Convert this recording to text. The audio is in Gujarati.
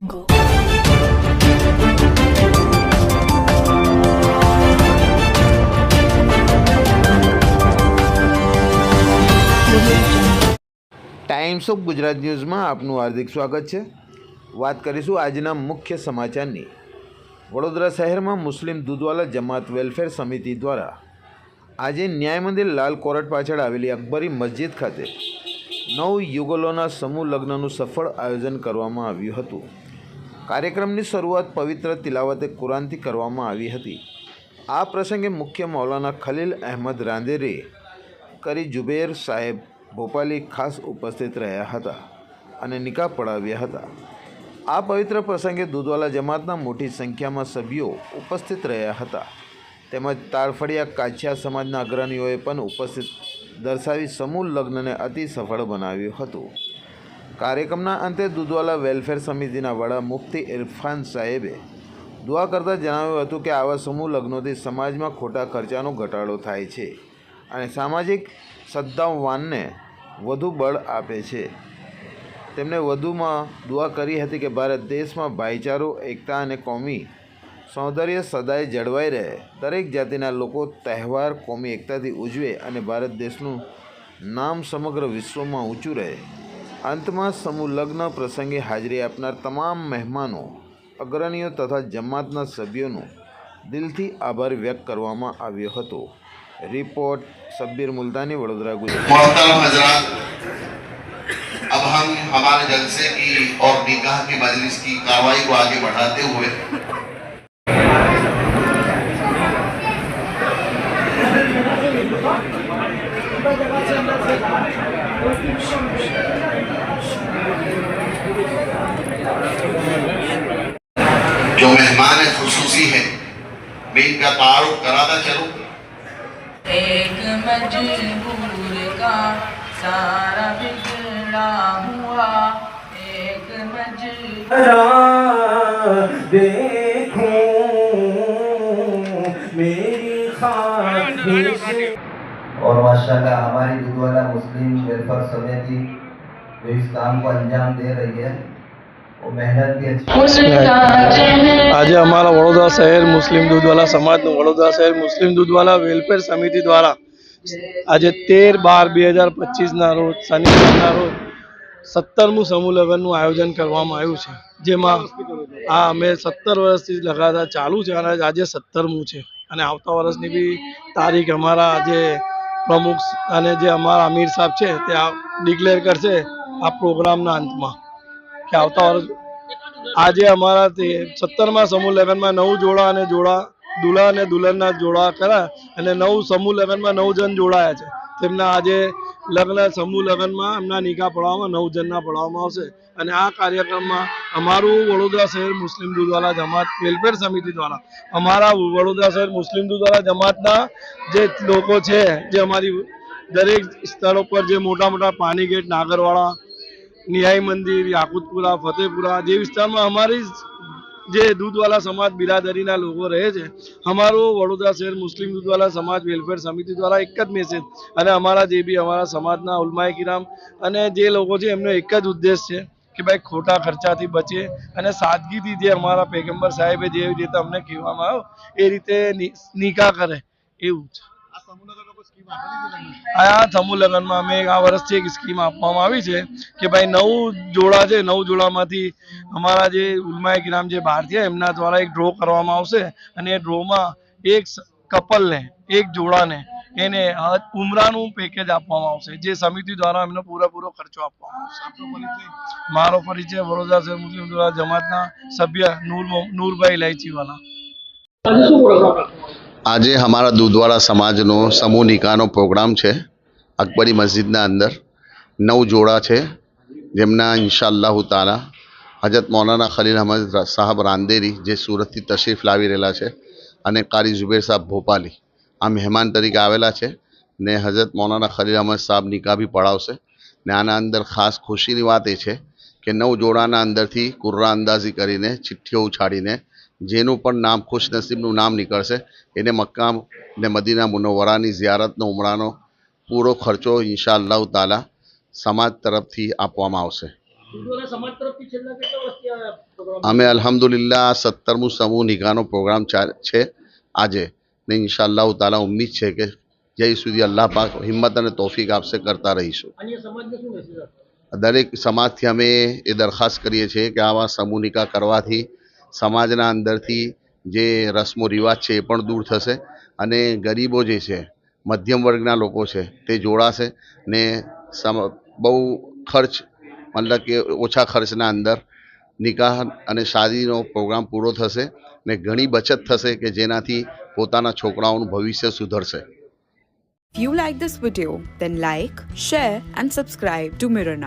Go. ટાઈમ્સ ઓફ ગુજરાત ન્યૂઝમાં આપનું હાર્દિક સ્વાગત છે વાત કરીશું આજના મુખ્ય સમાચારની વડોદરા શહેરમાં મુસ્લિમ દૂધવાલા જમાત વેલફેર સમિતિ દ્વારા આજે ન્યાય મંદિર લાલ કોરટ પાછળ આવેલી અકબરી મસ્જિદ ખાતે નવ યુગલોના સમૂહ લગ્નનું સફળ આયોજન કરવામાં આવ્યું હતું કાર્યક્રમની શરૂઆત પવિત્ર તિલાવતે કુરાનથી કરવામાં આવી હતી. આ પ્રસંગે મુખ્ય મૌલાના ખલીલ અહેમદ રાંદેરે, કરી જુબેર સાહેબ ભોપાલી ખાસ ઉપસ્થિત રહ્યા હતા અને નિકાહ પડાવ્યા હતા. આ પવિત્ર પ્રસંગે દૂધવાલા જમાતના મોટી સંખ્યામાં સભ્યો ઉપસ્થિત રહ્યા હતા. તેમજ તાળફળિયા કાછિયા સમાજના અગ્રણીઓએ પણ ઉપસ્થિત દર્શાવી સમૂહ લગ્નને અતિ સફળ બનાવ્યું હતું. કાર્યક્રમના અંતે દૂધવાલા વેલફેર સમિતિના વડા મુફ્તી ઇરફાન સાહેબે દુઆ કરતાં જણાવ્યું હતું કે આવા સમૂહ લગ્નોથી સમાજમાં ખોટા ખર્ચાનો ઘટાડો થાય છે અને સામાજિક સદ્ભાવવાનને વધુ બળ આપે છે. તેમણે વધુમાં દુઆ કરી હતી કે ભારત દેશમાં ભાઈચારો, એકતા અને કોમી સૌંદર્ય સદાય જળવાઈ રહે. દરેક જાતિના લોકો તહેવાર કોમી એકતાથી ઉજવે અને ભારત દેશનું નામ સમગ્ર વિશ્વમાં ઊંચું રહે. અંતમાં સમૂહ લગ્ન પ્રસંગે હાજરી આપનાર તમામ મહેમાનો અગ્રણીઓ તથા જમાતના સભ્યોનો દિલથી આભાર વ્યક્ત કરવામાં આવ્યો હતો રિપોર્ટ સબ્બીર મુલ્તાની વડોદરા ગુજરાત मोहतरम हजरात अब हम हमारे जलसे की और निकाह की मजलिस की कार्रवाई को आगे बढ़ाते हुए मैं इनका तारुफ कराता चलूँ। एक मजबूर का सारा बिगड़ा हुआ एक मजबूर देखूँ मेरी ख्वाहिश और माशाल्लाह हमारी दुधवाला मुस्लिम वेलफेयर समिति जो इस काम को अंजाम दे रही है। આજે અમારા વડોદરા શહેર મુસ્લિમ દૂધવાલા સમાજનું વડોદરા શહેર મુસ્લિમ દૂધવાલા વેલફેર સમિતિ દ્વારા આજે તેર બાર બે હજાર પચીસના રોજ, શનિવારના રોજ સત્તરમું સમૂહ લગ્નનું આયોજન કરવામાં આવ્યું છે. જેમાં આ અમે સત્તર વર્ષથી લગાતાર ચાલુ છે અને આજે સત્તરમું છે. અને આવતા વર્ષની બી તારીખ અમારા જે પ્રમુખ અને જે અમારા અમીર સાહેબ છે તે આ ડિક્લેર કરશે આ પ્રોગ્રામના અંતમાં. આવતા વર્ષ આજે અમારાથી સત્તરમાં સમૂહ લગ્નમાં નવ જોડા અને જોડા, દુલ્હા અને દુલ્હનના જોડા કરા અને નવ સમૂહ લગ્નમાં નવ જણ જોડાયા છે. તેમના આજે લગ્ન સમૂહ લગ્નમાં એમના નિકાહ પડાવવામાં નવ જણના પડાવવામાં આવશે. અને આ કાર્યક્રમમાં અમારું વડોદરા શહેર મુસ્લિમ દૂધવાલા જમાત વેલફેર સમિતિ દ્વારા અમારા વડોદરા શહેર મુસ્લિમ દૂધવાલા જમાતના જે લોકો છે, જે અમારી દરેક સ્થળો ઉપર જે મોટા મોટા પાણી ગેટ નાગરવાળા ન્યાય મંદિર, યાકુતપુરા, ફતેપુરા જે વિસ્તારમાં અમારી જે દૂધવાલા સમાજ બિરાદરીના લોકો રહે છે, અમારું વડોદરા શહેર મુસ્લિમ દૂધવાલા સમાજ વેલફેર સમિતિ દ્વારા એક જ મેસેજ અને અમારા જે બી અમારા સમાજના ઉલમાએ કિરામ અને જે લોકો છે, એમનો એક જ ઉદ્દેશ છે કે ભાઈ ખોટા ખર્ચાથી બચે અને સાદગીથી જે અમારા પેગમ્બર સાહેબે જેવી રીતે અમને કહેવામાં આવ્યો, એ રીતે નિકાહ કરે, એવું છે. આ સમૂહ લગ્નમાં અમે આ વર્ષથી એક સ્કીમ આપવામાં આવી છે કે ભાઈ નવ જોડા છે નવ જોડામાંથી અમારા જે ઉલમાય ગ્રામ જે ભારતીય એમના દ્વારા એક ડ્રો કરવામાં આવશે અને એ ડ્રોમાં એક કપલને એક જોડાને એને ઉમરાનું પેકેજ આપવામાં આવશે જે સમિતિ દ્વારા એમનો પૂરેપૂરો ખર્ચો આપવામાં આવશે. મારો પરિચય? વડોદરા શહેર મુસ્લિમ દ્વારા જમાતના સભ્ય નૂર નૂરભાઈ ઇલાયચીવાલા આજે અમારા દૂધવાળા સમાજનો સમૂહ નિકાહનો પ્રોગ્રામ છે. અકબરી મસ્જિદના અંદર નવ જોડા છે. જેમના ઇન્શાલ્લાહુ તાલા હજરત મૌલાના ખલીલ અહમદ સાહેબ રાંદેરી જે સુરતથી તશરીફ લાવી રહેલા છે અને કારી ઝુબેર સાહેબ ભોપાલી. આ મહેમાન તરીકે આવેલા છે ને હજરત મૌલાના ખલીલ અહમદ સાહેબ નિકાહ બી પડાવશે ને આના અંદર ખાસ ખુશીની વાત એ છે કે નવ જોડાના અંદરથી કુર્રા અંદાજી કરીને, ચિઠ્ઠીઓ ઉછાડીને જેનું પણ નામ ખુશનસીબનું નામ નીકળશે. એને મક્કા ને મદીના મુનવ્વરાની ઝિયારતનો ઉમરાનો પૂરો ખર્ચો ઇન્શા અલ્લાહ તાલા સમાજ તરફથી આપવામાં આવશે. અમે અલહમદુલિલ્લા સત્તરમું સમૂહ નિકાહનો પ્રોગ્રામ છે આજે. ને ઇન્શાઅલ્લાહ તાલા ઉમ્મીદ છે કે જય સુધી અલ્લાહ પાક હિંમત અને તોફીક આપશે કરતા રહીશું. દરેક સમાજથી અમે એ દરખાસ્ત કરીએ છીએ કે આવા સમૂહ નિકાહ કરવાથી સમાજના અંદરથી જે રસમો રિવાજ છે એ પણ દૂર થશે અને ગરીબો જે છે મધ્યમ વર્ગના લોકો છે તે જોડાશે ને સમ બહુ ખર્ચ મતલબ કે ઓછા ખર્ચના અંદર નિકાહ અને શાદીનો પ્રોગ્રામ પૂરો થશે ને ઘણી બચત થશે કે જેનાથી પોતાના છોકરાઓનું ભવિષ્ય સુધરશે If you like this video, then like, share, and subscribe to Mirror.